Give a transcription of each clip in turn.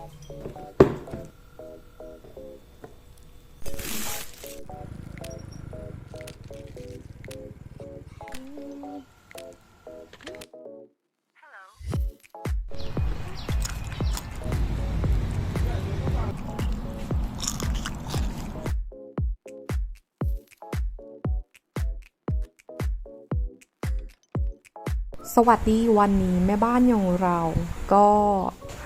สวัสดีวันนี้แม่บ้านอย่างเราก็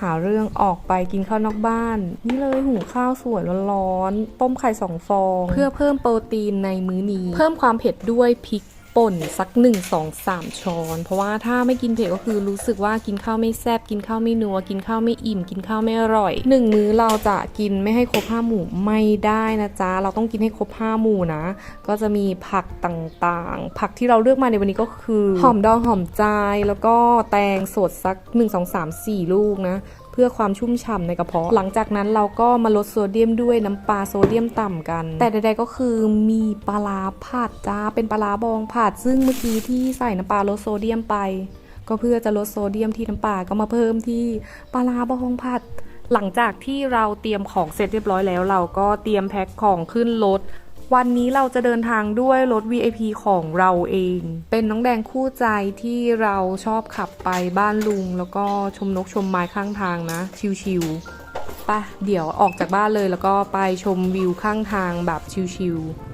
หาเรื่องออกไปกินข้าวนอกบ้าน นี่เลยหุงข้าวสวยร้อนๆต้มไข่สองฟอง เพื่อเพิ่มโปรตีนในมื้อนี้ เพิ่มความเผ็ดด้วยพริก ป่นสัก 1 2 3 ช้อน เพราะว่าถ้าไม่กินเผ็ดก็คือรู้สึกว่ากินข้าวไม่แซ่บกินข้าวไม่นัว กินข้าวไม่อิ่ม กินข้าวไม่อร่อยหนึ่งมื้อเราจะกินไม่ให้ครบห้าหมู่ไม่ได้นะจ๊ะเราต้องกินให้ครบห้าหมู่นะ ก็จะมีผักต่างๆ ผักที่เราเลือกมาในวันนี้ก็คือหอมดองหอมใจแล้วก็แตงสดสัก 1 2 3 4 ลูกนะเพื่อความชุ่มฉ่ำในกระเพาะ หลังจากนั้นเราก็มาลดโซเดียมด้วยน้ำปลาโซเดียมต่ำกัน แต่ใดๆก็คือมีปลาผัดจ้า เป็นปลาร้าบองผัดซึ่งเมื่อกี้ที่ใส่น้ำปลาลดโซเดียมไป ก็เพื่อจะลดโซเดียมที่น้ำปลาก็มาเพิ่มที่ปลาร้าบองผัด หลังจากที่เราเตรียมของเสร็จเรียบร้อยแล้ว เราก็เตรียมแพ็คของขึ้นรถวันนี้เราจะเดินทางด้วยรถ VIP ของเราเอง เป็นน้องแดงคู่ใจที่เราชอบขับไปบ้านลุง แล้วก็ชมนกชมไม้ข้างทางนะ ชิวๆไปะเดี๋ยวออกจากบ้านเลยแล้วก็ไปชมวิวข้างทางแบบชิวๆ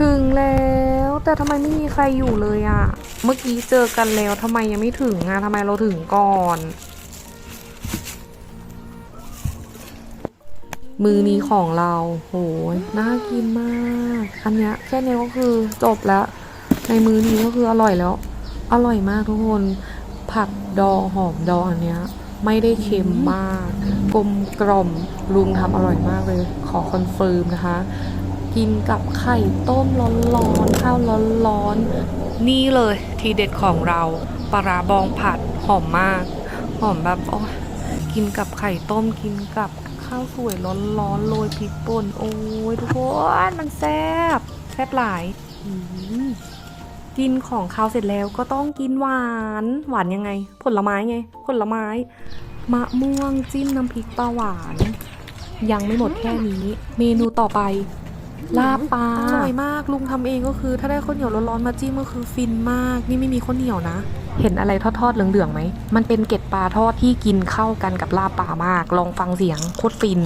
ถึงแล้วแต่ทำไมไม่มีใครอยู่เลยอะเมื่อกี้เจอกันแล้วทำไมยังไม่ถึงอะทำไมเราถึงก่อน มือนี้ของเราโหยน่ากินมาก อันเนี้ยแค่นี้ก็คือจบแล้ว ในมือนี้ก็คืออร่อยแล้ว อร่อยมากทุกคน ผักดองหอมดองอันเนี้ยไม่ได้เค็มมาก กลมกล่อมลุงทำอร่อยมากเลย ขอคอนเฟิร์มนะคะ กินกับไข่ต้มร้อนๆข้าวร้อนๆนี่เลยทีเด็ดของเราปลาบองผัดหอมมาก หอมแบบโอ้กินกับไข่ต้มกินกับข้าวสวยร้อนๆโรยพริกป่นโอ้ยทุกคนมันแซ่บแซ่บหลายอืมกินของข้าวเสร็จแล้วก็ต้องกินหวาน หวานยังไง ผลไม้ไง ผลไม้ มะม่วงจิ้มน้ำพริกปลาหวาน ยังไม่หมดแค่นี้ เมนูต่อไป ลาบปลาอร่อยมากลุงทำเองก็คือ ถ้าได้ข้าวเหนียวร้อนๆมาจิ้มก็คือฟินมาก นี่ไม่มีข้าวเหนียวนะ เห็นอะไรทอดๆเหลืองๆไหม มันเป็นเกล็ดปลาทอดที่กินเข้ากันกับลาบปลามาก ลองฟังเสียงโคตรฟิน